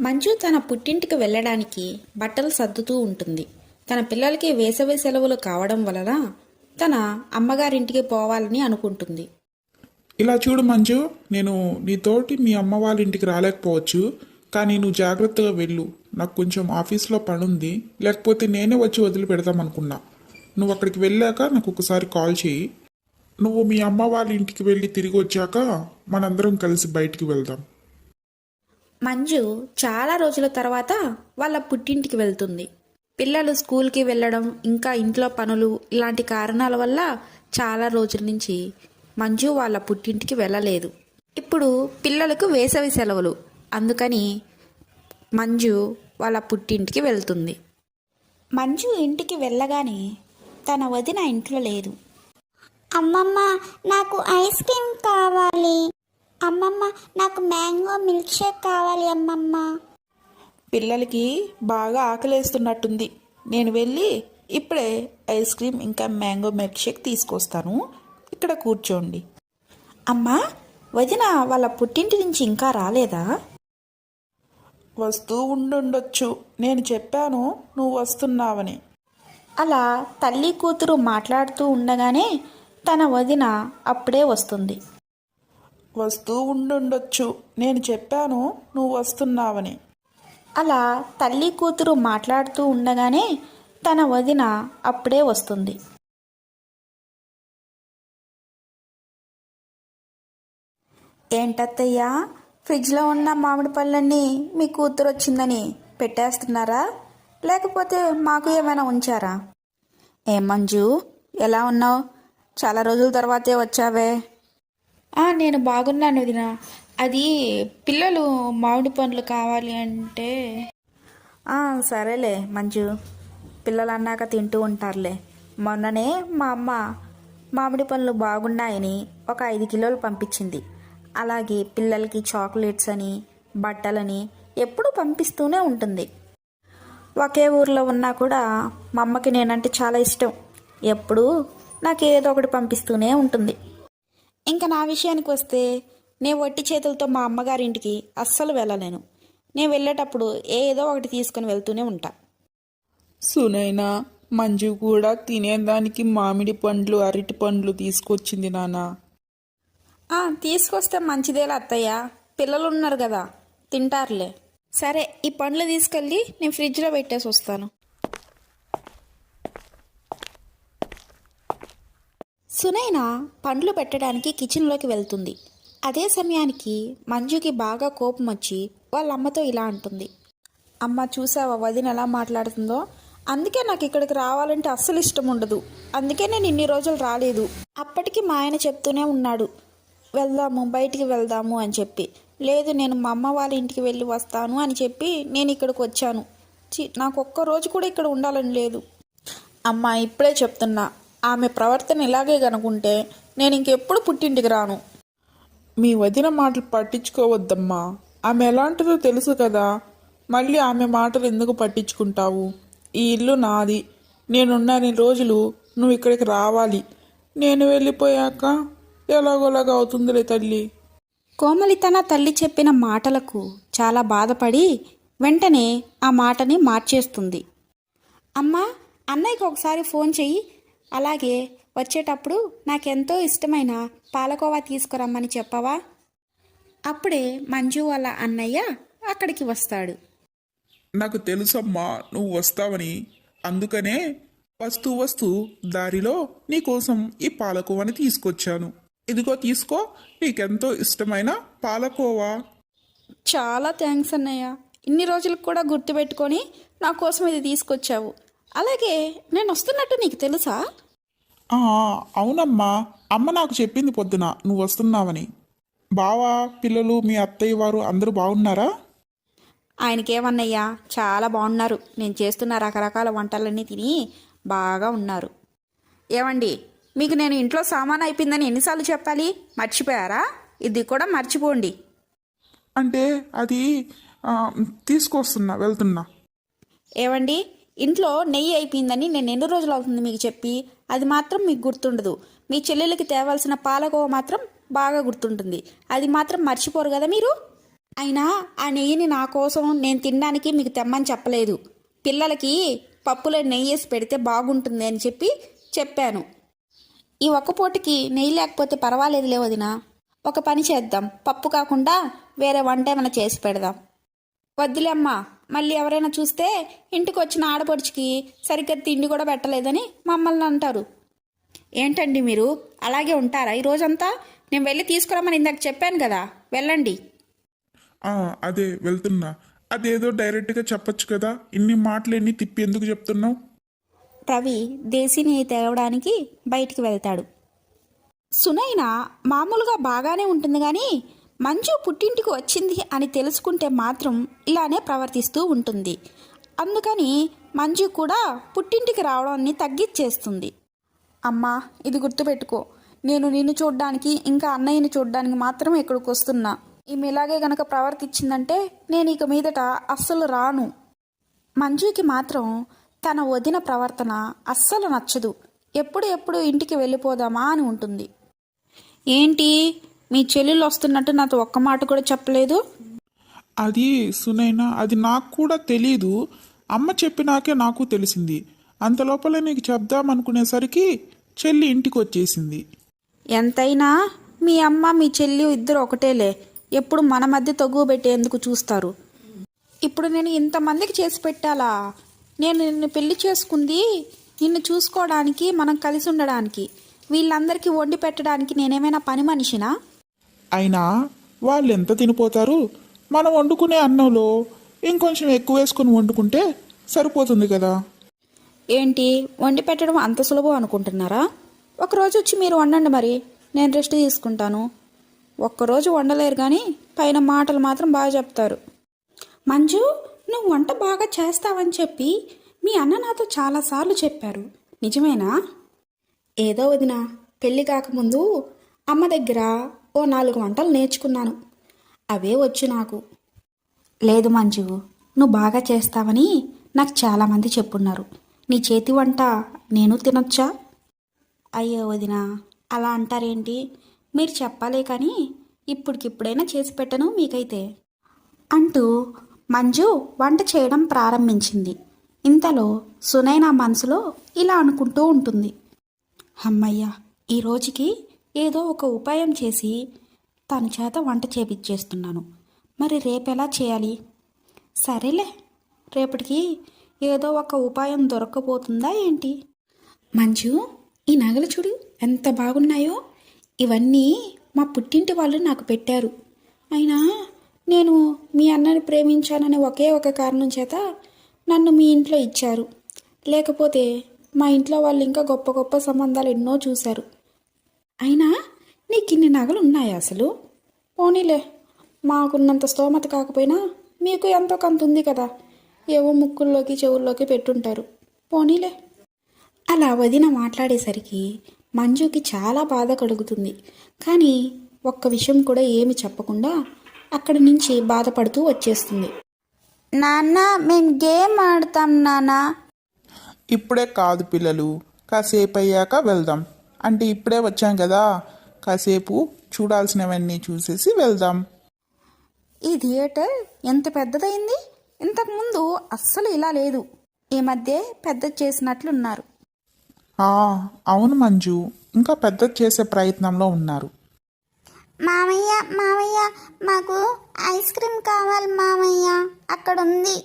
మంజు తన పుట్టింటికి వెళ్ళడానికి బట్టలు సర్దుతూ ఉంటుంది. తన పిల్లలకి వేసవి సెలవులు కావడం వలన తన అమ్మగారింటికి పోవాలని అనుకుంటుంది. ఇలా చూడు మంజు నేను నీతోటి మీ అమ్మ వాళ్ళ ఇంటికి రాలేకపోవచ్చు కానీ నువ్వు జాగ్రత్తగా వెళ్ళు. నాకు కొంచెం ఆఫీస్లో పని ఉంది లేకపోతే నేనే వచ్చి వదిలి పెడదాం అనుకున్నా. నువ్వు అక్కడికి వెళ్ళాక నాకు ఒకసారి కాల్ చేయి. నువ్వు మీ అమ్మ వాళ్ళ ఇంటికి వెళ్ళి తిరిగి వచ్చాక మనందరం కలిసి బయటికి వెళ్దాం. మంజు చాలా రోజుల తర్వాత వాళ్ళ పుట్టింటికి వెళ్తుంది. పిల్లలు స్కూల్కి వెళ్ళడం ఇంకా ఇంట్లో పనులు ఇలాంటి కారణాల వల్ల చాలా రోజుల నుంచి మంజు వాళ్ళ పుట్టింటికి వెళ్ళలేదు. ఇప్పుడు పిల్లలకు వేసవి సెలవులు. అందుకని మంజు వాళ్ళ పుట్టింటికి వెళ్తుంది. మంజు ఇంటికి వెళ్ళగానే తన వదిన ఇంట్లో లేదు. అమ్మమ్మ నాకు ఐస్ క్రీమ్ కావాలి. అమ్మమ్మ నాకు మ్యాంగో మిల్క్ షేక్ కావాలి అమ్మమ్మ. పిల్లలకి బాగా ఆకలేస్తున్నట్టుంది. నేను వెళ్ళి ఇప్పుడే ఐస్ క్రీమ్ ఇంకా మ్యాంగో మిల్క్ షేక్ తీసుకొస్తాను. ఇక్కడ కూర్చోండి. అమ్మా వదిన వాళ్ళ పుట్టింటి నుంచి ఇంకా రాలేదా? వస్తూ ఉండుండొచ్చు. నేను చెప్పాను నువ్వు వస్తున్నావని. అలా తల్లి కూతురు మాట్లాడుతూ ఉండగానే తన వదిన అప్పుడే వస్తుంది. వస్తూ ఉండుండొచ్చు. నేను చెప్పాను నువ్వు వస్తున్నావని. అలా తల్లి కూతురు మాట్లాడుతూ ఉండగానే తన వదిన అప్పుడే వస్తుంది. ఏంటత్తయ్యా ఫ్రిడ్జ్లో ఉన్న మామిడి పళ్ళన్నీ మీ కూతురు వచ్చిందని పెట్టేస్తున్నారా? లేకపోతే మాకు ఏమైనా ఉంచారా? ఏ మంజు ఎలా ఉన్నావు? చాలా రోజుల తర్వాతే వచ్చావే. నేను బాగున్నాను వదిన. అది పిల్లలు మామిడి పండ్లు కావాలి అంటే సరేలే మంజు. పిల్లలు అన్నాక తింటూ ఉంటారులే. మొన్ననే మా అమ్మ మామిడి పండ్లు బాగున్నాయని ఒక ఐదు కిలోలు పంపించింది. అలాగే పిల్లలకి చాక్లెట్స్ అని బట్టలని ఎప్పుడూ పంపిస్తూనే ఉంటుంది. ఒకే ఊర్లో ఉన్నా కూడా మా అమ్మకి నేనంటే చాలా ఇష్టం. ఎప్పుడూ నాకు ఏదో ఒకటి పంపిస్తూనే ఉంటుంది. ఇంకా నా విషయానికి వస్తే నేను వట్టి చేతులతో మా అమ్మగారింటికి అస్సలు వెళ్ళలేను. నేను వెళ్ళేటప్పుడు ఏదో ఒకటి తీసుకుని వెళ్తూనే ఉంటా. సునైనా మంజు కూడా తినేదానికి మామిడి పండ్లు అరటి పండ్లు తీసుకొచ్చింది నానా. తీసుకొస్తే మంచిదేలా అత్తయ్య. పిల్లలు ఉన్నారు కదా తింటారులే. సరే ఈ పండ్లు తీసుకెళ్ళి నేను ఫ్రిడ్జ్లో పెట్టేసి వస్తాను. సునైన పండ్లు పెట్టడానికి కిచెన్లోకి వెళ్తుంది. అదే సమయానికి మంజుకి బాగా కోపం వచ్చి వాళ్ళ అమ్మతో ఇలా అంటుంది. అమ్మ చూసావా వదిన ఎలా మాట్లాడుతుందో? అందుకే నాకు ఇక్కడికి రావాలంటే అస్సలు ఇష్టం ఉండదు. అందుకే నేను ఇన్ని రోజులు రాలేదు. అప్పటికి మా ఆయన చెప్తూనే ఉన్నాడు. వెళ్దాము బయటికి వెళ్దాము అని చెప్పి. లేదు నేను మా అమ్మ వాళ్ళ ఇంటికి వెళ్ళి వస్తాను అని చెప్పి నేను ఇక్కడికి వచ్చాను. చి నాకు ఒక్క రోజు కూడా ఇక్కడ ఉండాలని లేదు. అమ్మ ఇప్పుడే చెప్తున్నా. ఆమె ప్రవర్తన ఇలాగే కనుకుంటే నేను ఇంకెప్పుడు పుట్టింటికి రాను. మీ వదిన మాటలు పట్టించుకోవద్దమ్మా. ఆమె ఎలాంటిదో తెలుసు కదా. మళ్ళీ ఆమె మాటలు ఎందుకు పట్టించుకుంటావు? ఈ ఇల్లు నాది. నేనున్నన్ని రోజులు నువ్వు ఇక్కడికి రావాలి. నేను వెళ్ళిపోయాక ఎలాగోలాగా అవుతుందిలే తల్లి. కోమలి తన తల్లి చెప్పిన మాటలకు చాలా బాధపడి వెంటనే ఆ మాటని మార్చేస్తుంది. అమ్మా అన్నయ్యకి ఒకసారి ఫోన్ చెయ్యి. అలాగే వచ్చేటప్పుడు నాకెంతో ఇష్టమైన పాలకోవా తీసుకురమ్మని చెప్పవా? అప్పుడే మంజు వాళ్ళ అన్నయ్య అక్కడికి వస్తాడు. నాకు తెలుసమ్మా నువ్వు వస్తావని. అందుకనే వస్తూ వస్తూ దారిలో నీకోసం ఈ పాలకోవాని తీసుకొచ్చాను. ఇదిగో తీసుకో నీకెంతో ఇష్టమైన పాలకోవా. చాలా థ్యాంక్స్ అన్నయ్య. ఇన్ని రోజులకు కూడా గుర్తుపెట్టుకొని నా కోసం ఇది తీసుకొచ్చావు. అలాగే నేను వస్తున్నట్టు నీకు తెలుసా? అవునమ్మా. అమ్మ నాకు చెప్పింది పొద్దున నువ్వు వస్తున్నావని. బావా పిల్లలు మీ అత్తయ్య వారు అందరూ బాగున్నారా? ఆయనకేమన్నయ్యా చాలా బాగున్నారు. నేను చేస్తున్న రకరకాల వంటలన్నీ తిని బాగా ఉన్నారు. ఏమండి మీకు నేను ఇంట్లో సామాన్ అయిపోయిందని ఎన్నిసార్లు చెప్పాలి? మర్చిపోయారా? ఇది కూడా మర్చిపోండి. అంటే అది తీసుకొస్తున్నా వెళ్తున్నా. ఏవండి ఇంట్లో నెయ్యి అయిపోయిందని నేను ఎన్ని రోజులు అవుతుంది మీకు చెప్పి అది మాత్రం మీకు గుర్తుండదు. మీ చెల్లెలకి తేవాల్సిన పాలకోవ మాత్రం బాగా గుర్తుంటుంది. అది మాత్రం మర్చిపోరు కదా మీరు? అయినా ఆ నెయ్యిని నా కోసం నేను తినడానికి మీకు తెమ్మని చెప్పలేదు. పిల్లలకి పప్పులో నెయ్యి వేసి పెడితే బాగుంటుంది అని చెప్పి చెప్పాను. ఈ ఒక్క పూటకి నెయ్యి లేకపోతే పర్వాలేదులే వదినా. ఒక పని చేద్దాం. పప్పు కాకుండా వేరే వంట ఏమైనా చేసి పెడదాం. వద్దులే అమ్మా మళ్ళీ ఎవరైనా చూస్తే ఇంటికి వచ్చిన ఆడపడుచుకి సరిగ్గా తిండి కూడా పెట్టలేదని మమ్మల్ని అంటారు. ఏంటండి మీరు? అలాగే ఉంటారా ఈ రోజంతా నేను వెళ్ళి తీసుకురమ్మని ఇందాక చెప్పాను కదా వెళ్ళండి. అదే వెళ్తున్నా. అదేదో డైరెక్ట్గా చెప్పొచ్చు కదా ఇన్ని మాటలు ఎన్ని తిప్పి ఎందుకు చెప్తున్నావు? రవి దేశీ నెయ్యి తేవడానికి బయటికి వెళ్తాడు. సునైన మామూలుగా బాగానే ఉంటుంది కానీ మంజు పుట్టింటికి వచ్చింది అని తెలుసుకుంటే మాత్రం ఇలానే ప్రవర్తిస్తూ ఉంటుంది. అందుకని మంజు కూడా పుట్టింటికి రావడాన్ని తగ్గిచ్చేస్తుంది అమ్మా ఇది గుర్తుపెట్టుకో. నేను నిన్ను చూడ్డానికి ఇంకా అన్నయ్యని చూడ్డానికి మాత్రం ఇక్కడికి వస్తున్నా. ఈమె ఇలాగే గనక ప్రవర్తించిందంటే నేను ఇక మీదట అస్సలు రాను. మంజుకి మాత్రం తన వదిన ప్రవర్తన అస్సలు నచ్చదు. ఎప్పుడు ఎప్పుడు ఇంటికి వెళ్ళిపోదామా అని ఉంటుంది. ఏంటి? మీ చెల్లెలు వస్తున్నట్టు నాతో ఒక్క మాట కూడా చెప్పలేదు? అది సునైనా అది నాకు కూడా తెలీదు. అమ్మ చెప్పినాకే నాకు తెలిసింది. అంత లోపల నీకు చెప్దాం అనుకునేసరికి చెల్లి ఇంటికి వచ్చేసింది ఎంతైనా మీ అమ్మ మీ చెల్లి ఇద్దరు ఒకటేలే. ఎప్పుడు మన మధ్య తగువ పెట్టేందుకు చూస్తారు. ఇప్పుడు నేను ఇంతమందికి చేసి పెట్టాలా? నేను నిన్ను పెళ్ళి చేసుకుంది నిన్ను చూసుకోవడానికి మనం కలిసి ఉండడానికి. వీళ్ళందరికీ వండి పెట్టడానికి నేనేమైనా పని మనిషినా? అయినా వాళ్ళు ఎంత తినిపోతారు? మనం వండుకునే అన్నంలో ఇంకొంచెం ఎక్కువ వేసుకొని వండుకుంటే సరిపోతుంది కదా. ఏంటి? వండి పెట్టడం అంత సులభం అనుకుంటున్నారా? ఒకరోజు వచ్చి మీరు వండండి మరి. నేను రెస్ట్ తీసుకుంటాను. ఒక్కరోజు వండలేరు కానీ పైన మాటలు మాత్రం బాగా చెప్తారు. మంజు నువ్వు వంట బాగా చేస్తావని చెప్పి మీ అన్న నాతో చాలాసార్లు చెప్పారు. నిజమేనా? ఏదో వదిన పెళ్ళి కాకముందు అమ్మ దగ్గర ఓ నాలుగు వంటలు నేర్చుకున్నాను. అవే వచ్చు నాకు. లేదు మంజు నువ్వు బాగా చేస్తావని నాకు చాలామంది చెప్పున్నారు. నీ చేతి వంట నేను తినొచ్చా? అయ్యో వదిన అలా అంటారేంటి? మీరు చెప్పాలే కానీ ఇప్పటికిప్పుడైనా చేసి పెట్టను మీకైతే. అంటూ మంజు వంట చేయడం ప్రారంభించింది. ఇంతలో సునైనా మనసులో ఇలా అనుకుంటూ ఉంటుంది. అమ్మయ్య ఈ రోజుకి ఏదో ఒక ఉపాయం చేసి తన చేత వంట చేపిచ్చేస్తున్నాను. మరి రేపెలా చేయాలి? సరేలే రేపటికి ఏదో ఒక ఉపాయం దొరకబోతుందా ఏంటి? మంజు ఈ నగలు చూడు ఎంత బాగున్నాయో. ఇవన్నీ మా పుట్టింటి వాళ్ళు నాకు పెట్టారు. అయినా నేను మీ అన్నని ప్రేమించాననే ఒకే ఒక కారణం చేత నన్ను మీ ఇంట్లో ఇచ్చారు. లేకపోతే మా ఇంట్లో వాళ్ళు ఇంకా గొప్ప గొప్ప సంబంధాలు ఎన్నో చూశారు. అయినా నీకు ఇన్ని నగలు ఉన్నాయా అసలు? పోనీలే మాకున్నంత స్తోమత కాకపోయినా మీకు ఎంతో కొంత ఉంది కదా. ఏవో ముక్కుల్లోకి చెవుల్లోకి పెట్టుంటారు. పోనీలే. అలా వదిన మాట్లాడేసరికి మంజుకి చాలా బాధ కలుగుతుంది. కానీ ఒక్క విషయం కూడా ఏమి చెప్పకుండా అక్కడి నుంచి బాధపడుతూ వచ్చేస్తుంది. నాన్న మేము గేమ్ ఆడతాం నాన్న. ఇప్పుడే కాదు పిల్లలు కాసేపు అయ్యాక వెళ్దాం. అంటే ఇప్పుడే వచ్చాం కదా. కాసేపు చూడాల్సినవన్నీ చూసేసి వెళ్దాం. ఈ థియేటర్ ఎంత పెద్దదైంది ఇంతకుముందు అస్సలు ఇలా లేదు. ఈ మధ్య పెద్ద చేసినట్లున్నారు. ఆ, అవును మంజు. ఇంకా పెద్ద చేసే ప్రయత్నంలో ఉన్నారు. మామయ్య మామయ్య మాకు ఐస్ క్రీమ్ కావాలి మామయ్య. అక్కడ ఉంది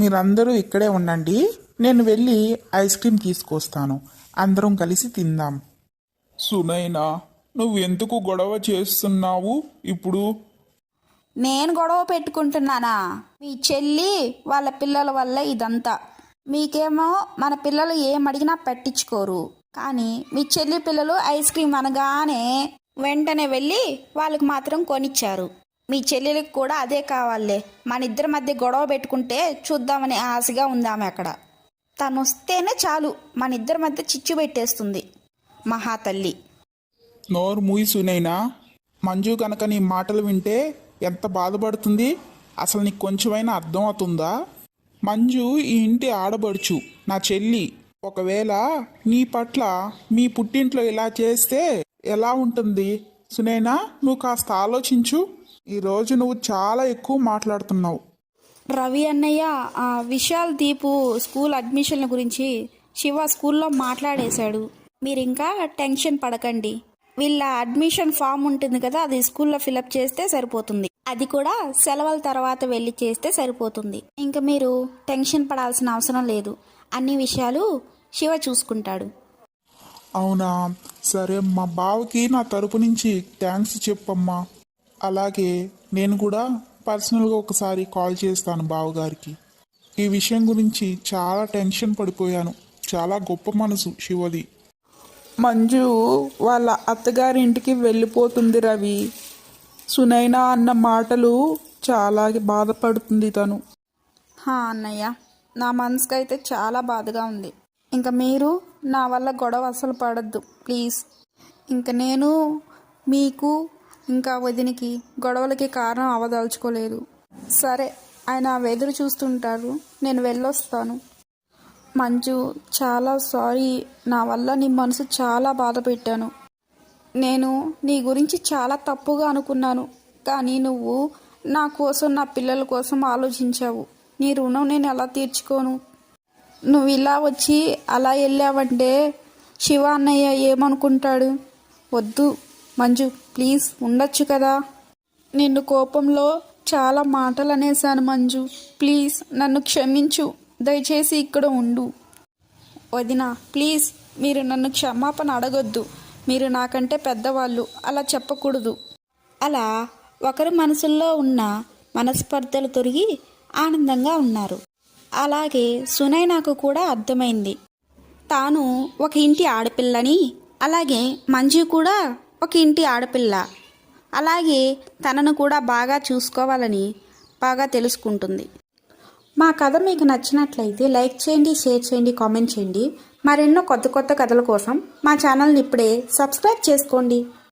మీరందరూ ఇక్కడే ఉండండి. నేను వెళ్ళి ఐస్ క్రీమ్ తీసుకొస్తాను. అందరం కలిసి తిందాం. సునైనా నువ్వు ఎందుకు గొడవ చేస్తున్నావు ఇప్పుడు? నేను గొడవ పెట్టుకుంటున్నానా? మీ చెల్లి వాళ్ళ పిల్లల వల్ల ఇదంతా. మీకేమో మన పిల్లలు ఏం అడిగినా పెట్టించుకోరు. కానీ మీ చెల్లి పిల్లలు ఐస్ క్రీమ్ అనగానే వెంటనే వెళ్ళి వాళ్ళకి మాత్రం కొనిచ్చారు. మీ చెల్లెలకు కూడా అదే కావాలే. మన ఇద్దరి మధ్య గొడవ పెట్టుకుంటే చూద్దామని ఆశగా ఉంది ఆమె అక్కడ. తను వస్తేనే చాలు మన ఇద్దరి మధ్య చిచ్చు పెట్టేస్తుంది మహాతల్లి. నోరు మూయిసునైనా? మంజు కనుక నీ మాటలు వింటే ఎంత బాధపడుతుంది? అసలు నీకు కొంచెమైనా అర్థం అవుతుందా మంజు ఈ ఇంటి ఆడబడుచు నా చెల్లి. ఒకవేళ నీ పట్ల మీ పుట్టింట్లో ఇలా చేస్తే ఎలా ఉంటుంది? సునైనా నువ్వు కాస్త ఆలోచించు. ఈరోజు నువ్వు చాలా ఎక్కువ మాట్లాడుతున్నావు. రవి అన్నయ్య ఆ విశాల్ దీపు స్కూల్ అడ్మిషన్ల గురించి శివ స్కూల్లో మాట్లాడేశాడు. మీరు ఇంకా టెన్షన్ పడకండి. వీళ్ళ అడ్మిషన్ ఫామ్ ఉంటుంది కదా అది స్కూల్లో ఫిలప్ చేస్తే సరిపోతుంది. అది కూడా సెలవుల తర్వాత వెళ్ళి చేస్తే సరిపోతుంది. ఇంకా మీరు టెన్షన్ పడాల్సిన అవసరం లేదు. అన్ని విషయాలు శివ చూసుకుంటాడు. అవునా? సరే మా బావకి నా తరపు నుంచి థ్యాంక్స్ చెప్పమ్మా. అలాగే నేను కూడా పర్సనల్గా ఒకసారి కాల్ చేస్తాను బావగారికి. ఈ విషయం గురించి చాలా టెన్షన్ పడిపోయాను. చాలా గొప్ప మనసు శివది. మంజు వాళ్ళ అత్తగారి ఇంటికి వెళ్ళిపోతుంది రవి. సునైనా అన్న మాటలు చాలా బాధపడుతుంది తను. హా అన్నయ్య. నా మనసుకైతే చాలా బాధగా ఉంది. ఇంకా మీరు నా వల్ల గొడవ అసలు పడద్దు ప్లీజ్. ఇంకా నేను మీకు ఇంకా వదినికి గొడవలకి కారణం అవదలుచుకోలేదు. సరే ఆయన వెదురు చూస్తుంటారు. నేను వెళ్ళొస్తాను. మంజు చాలా సారీ. నా వల్ల నీ మనసు చాలా బాధ పెట్టాను. నేను నీ గురించి చాలా తప్పుగా అనుకున్నాను. కానీ నువ్వు నా కోసం నా పిల్లల కోసం ఆలోచించావు. నీ రుణం నేను ఎలా తీర్చుకోను? నువ్వు ఇలా వచ్చి అలా వెళ్ళావంటే శివ అన్నయ్య ఏమనుకుంటాడు? వద్దు. మంజు ప్లీజ్ ఉండొచ్చు కదా? నిన్ను కోపంలో చాలా మాటలు అనేశాను మంజు. ప్లీజ్ నన్ను క్షమించు. దయచేసి ఇక్కడ ఉండు. వదిన ప్లీజ్ మీరు నన్ను క్షమాపణ అడగొద్దు. మీరు నాకంటే పెద్దవాళ్ళు. అలా చెప్పకూడదు. అలా ఒకరి మనసుల్లో ఉన్న మనస్పర్ధలు తొరిగి ఆనందంగా ఉన్నారు. అలాగే సునైనాకు కూడా అర్థమైంది. తాను ఒక ఇంటి ఆడపిల్లని అలాగే మంజు కూడా ఒక ఇంటి ఆడపిల్ల. అలాగే తనను కూడా బాగా చూసుకోవాలని బాగా తెలుసుకుంటుంది. మా కథ మీకు నచ్చినట్లయితే లైక్ చేయండి షేర్ చేయండి కామెంట్ చేయండి. మరెన్నో కొత్త కొత్త కథల కోసం మా ఛానల్ని ఇప్పుడే సబ్స్క్రైబ్ చేసుకోండి.